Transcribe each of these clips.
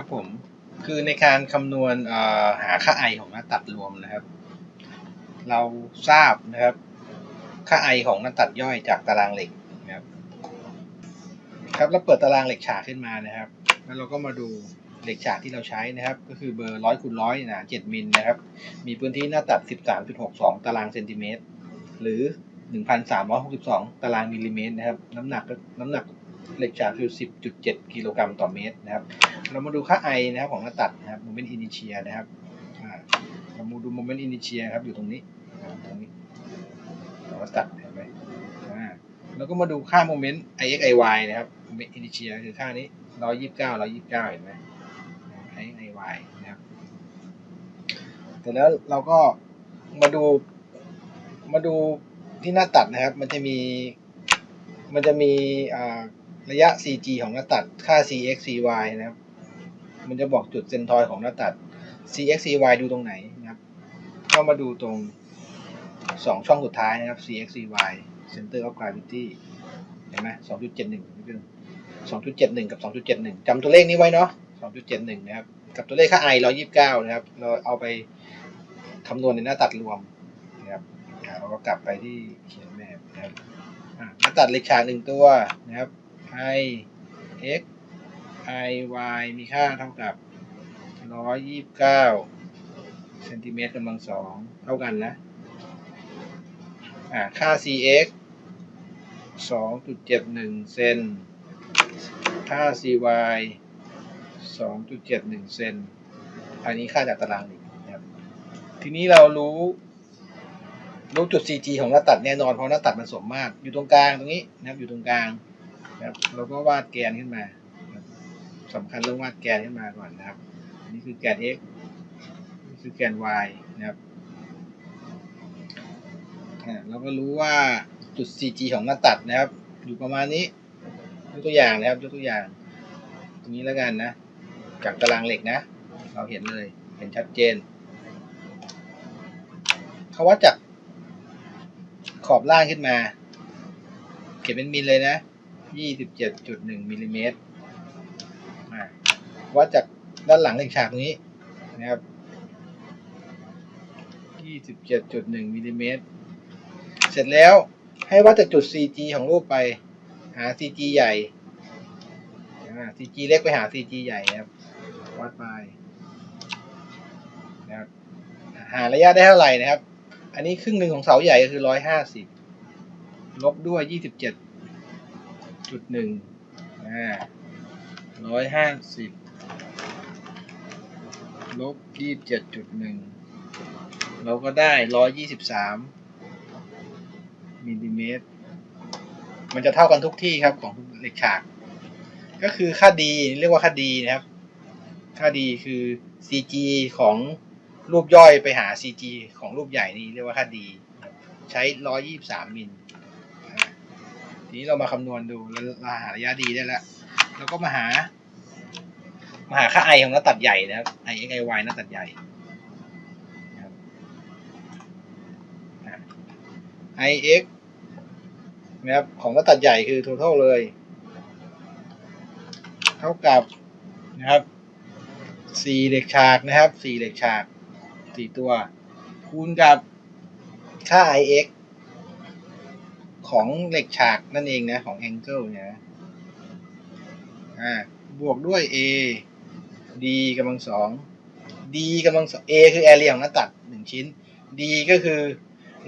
ครับผมคือในการคำนวณหาค่า i ของหน้าตัดรวมนะครับ เราทราบนะครับ ค่า i ของหน้าตัดย่อยจากตารางเหล็กนะครับ ครับเราเปิดตารางเหล็กฉากขึ้นมานะครับ แล้วเราก็มาดูเหล็กฉากที่เราใช้นะครับ ก็คือเบอร์ร้อยคูณร้อยหนาเจ็ดมิลนะครับ มีพื้นที่หน้าตัด13.62ตารางเซนติเมตรหรือ1,362ตารางมิลลิเมตรนะครับ น้ำหนักน้ำหนัก เหล็กฉากคือ10.7 กิโลกรัมต่อเมตรนะครับ เรามาดูค่า i นะครับของหน้าตัดนะครับ moment inertia นะครับเรามาดู moment inertia ครับอยู่ตรงนี้ตรงนี้ของหน้าตัดเห็นไหมอ่าแล้วก็มาดูค่า moment ix iy นะครับ moment inertia คือค่านี้ 129 129 เห็นไหม ix iy นะครับแต่แล้วเราก็มาดูมาดูที่หน้าตัดนะครับ มันจะมีมันจะมีอ่า ระยะ cg ของหน้าตัด ค่า cx cy นะครับ มันจะบอกจุดเซนทอยของหน้าตัด cx cy ดูตรงไหนนะครับ ก็มาดูตรงสองช่องสุดท้ายนะครับ cx cy center of gravity เห็นไหมสองจุดเจ็ดหนึ่งสองจุดเจ็ดหนึ่งกับสองจุดเจ็ดหนึ่งจำตัวเลขนี้ไว้เนาะสองจุดเจ็ดหนึ่งนะครับ กับตัวเลขค่า i ร้อยี่สิบเก้านะครับ เราเอาไปคำนวณในหน้าตัดรวมนะครับเราก็กลับไปที่เขียนแบบนะครับหน้าตัดเล็กฉากหนึ่งตัวนะครับ i x i y มีค่าเท่ากับ 129เซนติเมตรกำลังสองเท่ากันนะอ่าค่า cx 2.71 เซน ค่า cy 2.71 เซน อันนี้ค่าจากตารางเหล็กนะครับ ทีนี้เรารู้ รู้จุด cg ของหน้าตัดแน่นอน เพราะหน้าตัดมันสมมากอยู่ตรงกลางตรงนี้นะครับ อยู่ตรงกลาง นะครับเราก็วาดแกนขึ้นมาสำคัญเรื่องวาดแกนขึ้นมาก่อนนะครับนนี้คือแกน x นี่คือแกน y นะครับเราก็รู้ว่าจุด cg ของหน้าตัดนะครับ อยู่ประมาณนี้ยกตัวอย่างนะครับยกตัวอย่าง ตรงนี้แล้วกันนะจากตารางเหล็กนะ เราเห็นเลยเห็นชัดเจนเขาวัดจากขอบล่างขึ้นมา เขียนเป็นมิลเลยนะ 27.1มิลลิเมตรวัดจากด้านหลังเหล็กฉากตรงนี้นะครับ27.1มิลลิเมตรเสร็จแล้วให้วัดจากจุด CG ของรูปไปหา CG ใหญ่ CG เล็กไปหา CG ใหญ่นะครับ วัดไปนะครับหาระยะได้เท่าไหร่นะครับ อันนี้ครึ่งหนึ่งของเสาใหญ่ก็คือร้อยห้าสิบลบด้วยยี่สิบเจุดหนึ่งอ่าร้อยห้าสิบลบยี่สิบเจ็ดจุดหนึ่งเราก็ได้ร้อยยี่สิบสามมิลลิเมตร มันจะเท่ากันทุกที่ครับของเหล็กฉาก ก็คือค่าดีเรียกว่าค่าดีนะครับ ค่าดีคือ CG ของรูปย่อยไปหา CG ของรูปใหญ่นี่เรียกว่าค่าดี ใช้ 123 มิลอ่า ทีนี้เรามาคำนวณดูแล้วเราหาระยะดีได้แล้วเราก็มาหา มาหาค่า i ของหน้าตัดใหญ่นะครับ i x i y หน้าตัดใหญ่ครับอ่า i x นะครับของหน้าตัดใหญ่คือ total เลย เท่ากับนะครับสี่เหล็กฉากนะครับสี่เหล็กฉากสี่ตัว คูณกับค่า ix ของเหล็กฉากนั่นเองนะของ angle เนี่ยนะอ่าบวกด้วย a d กำลังสอง d กำลังสอง a คือ area ของหน้าตัดหนึ่งชิ้น d ก็คือ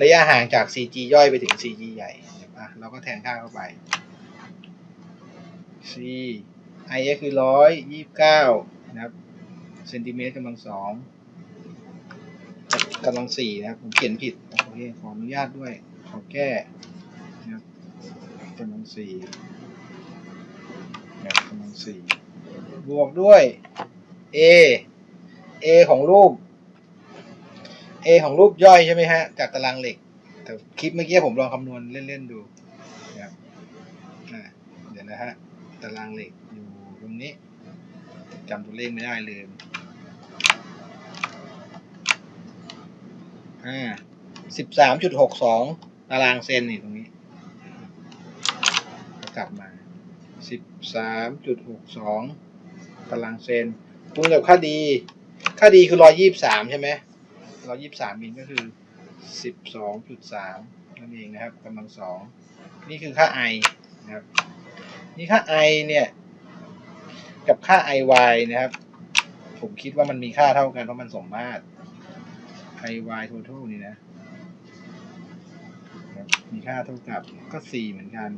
ระยะห่างจาก cg ย่อยไปถึง cg ใหญ่อะเราก็แทนค่าเข้าไป c i x คือร้อยยี่สิบเก้านะครับเซนติเมตรกำลังสองกำลังสี่นะครับ ผมเขียนผิดโอเคขออนุญาตด้วย ขอแก้ กำลังสี่นะครับกำลังสี่บวกด้วย a a ของรูป a ของรูปย่อยใช่ไหมฮะ จากตารางเหล็ก แต่คลิปเมื่อกี้ผมลองคำนวณเล่น ๆ ดูนะครับเดี๋ยวนะฮะ ตารางเหล็กอยู่ตรงนี้จำตัวเลขไม่ได้เลยอ่าสิบสามจุดหกสองตารางเซนนี่ตรงนี้ กลับมาสิบสามจุดหกสองตารางเซนคูณกับค่าดี ค่าดีคือร้อยยี่สิบสามใช่ไหมร้อยยี่สิบสามมิลก็คือสิบสองจุดสามนั่นเองนะครับกำลังสอง นี่คือค่า i นะครับ นี่ค่า i เนี่ย กับค่า iy นะครับ ผมคิดว่ามันมีค่าเท่ากันเพราะมันสมมาตร iy total นี่นะมีค่าเท่ากับก็ 4 เหมือนกัน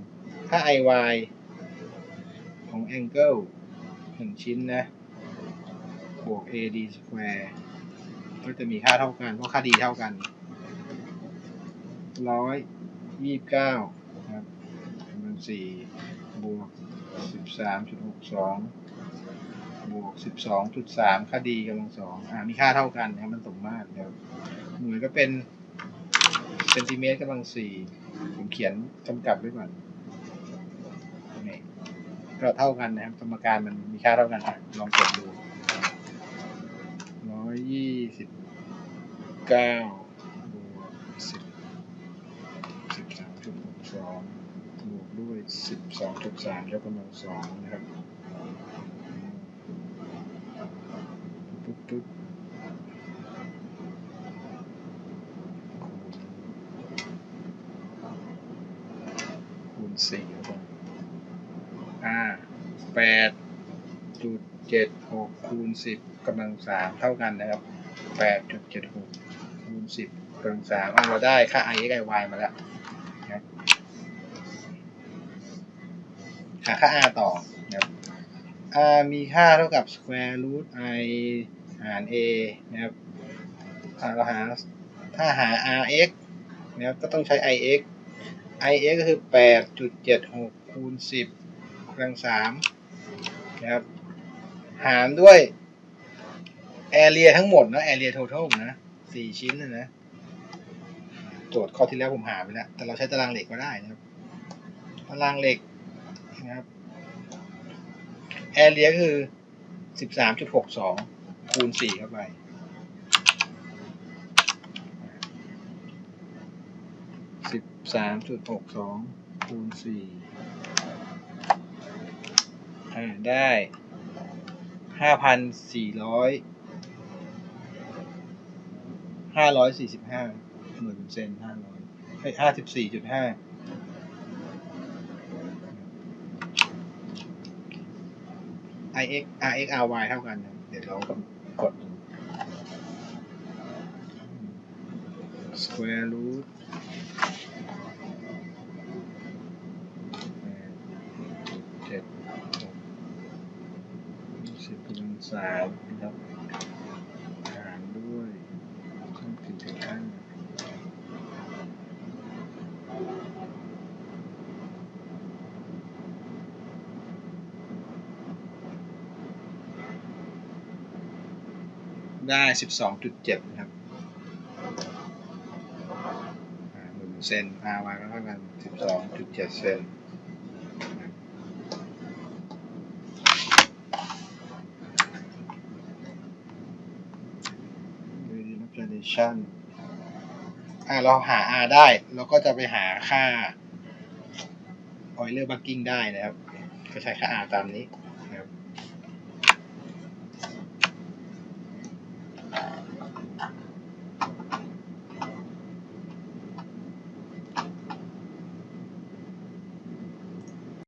ค่า iy ของ angle หนึ่งชิ้นนะ บวก ad square ก็จะมีค่าเท่ากัน เพราะค่าดีเท่ากันร้อยยี่สิบเก้าครับกำลังสี่บวกสิบสามจุดหกสองบวกสิบสองจุดสามค่าดีกำลังสองอ่ามีค่าเท่ากันนะครับมันสมมาตรครับหน่วยก็เป็นเซนติเมตรกำลังสี่ผมเขียนกำกับไว้ก่อน ก็เท่ากันนะครับสมการมันมีค่าเท่ากันลองกดดูร้อยยี่สิบเก้าบวกสิบสิบสามจุดหกสองบวกด้วยสิบสองจุดสามยกกำลังสองนะครับปุ๊บปุ๊บคูณสี่ครับผม อ่าแปดจุดเจ็ดหกคูณสิบกำลังสามเท่ากันนะครับแปดจุดเจ็ดหกคูณสิบกำลังสามอ่าเราได้ค่า i x i y มาแล้วหาค่า r ต่อนะครับ r มีค่าเท่ากับ square root i หาร a นะครับเราหาถ้าหา rx นะครับก็ต้องใช้ ix ix ก็คือ 8.76คูณ10 กำลัง3นะครับ หารด้วย area ทั้งหมดนะ area total นะ4ชิ้นนะนะโจทย์ข้อที่แล้วผมหาไปแล้ว แต่เราใช้ตารางเหล็กก็ได้นะครับ ตารางเหล็กนะครับแอเรียคือสิบสามจุดหกสองคูณสี่เข้าไปสิบสามจุดหกสองคูณสี่ อ่าได้ห้าพันสี่ร้อยห้าร้อยสี่สิบห้าหน่วยเป็นเซนห้าร้อยห้าสิบสี่จุดห้า i x r x r y เอ็กอวเท่ากันนะเดี๋ยวเรากดดู square root เสามนะครับหารด้วยช่องสี่จุดห้าได้สิบสองจุดเจ็ดนะครับหนึ่งเซน r y ก็เท่ากันสิบสองจุดเจ็ดเซน relation อ่าเราหา r ได้ เราก็จะไปหาค่า Euler bucking ได้นะครับ ก็ใช้ค่า r ตามนี้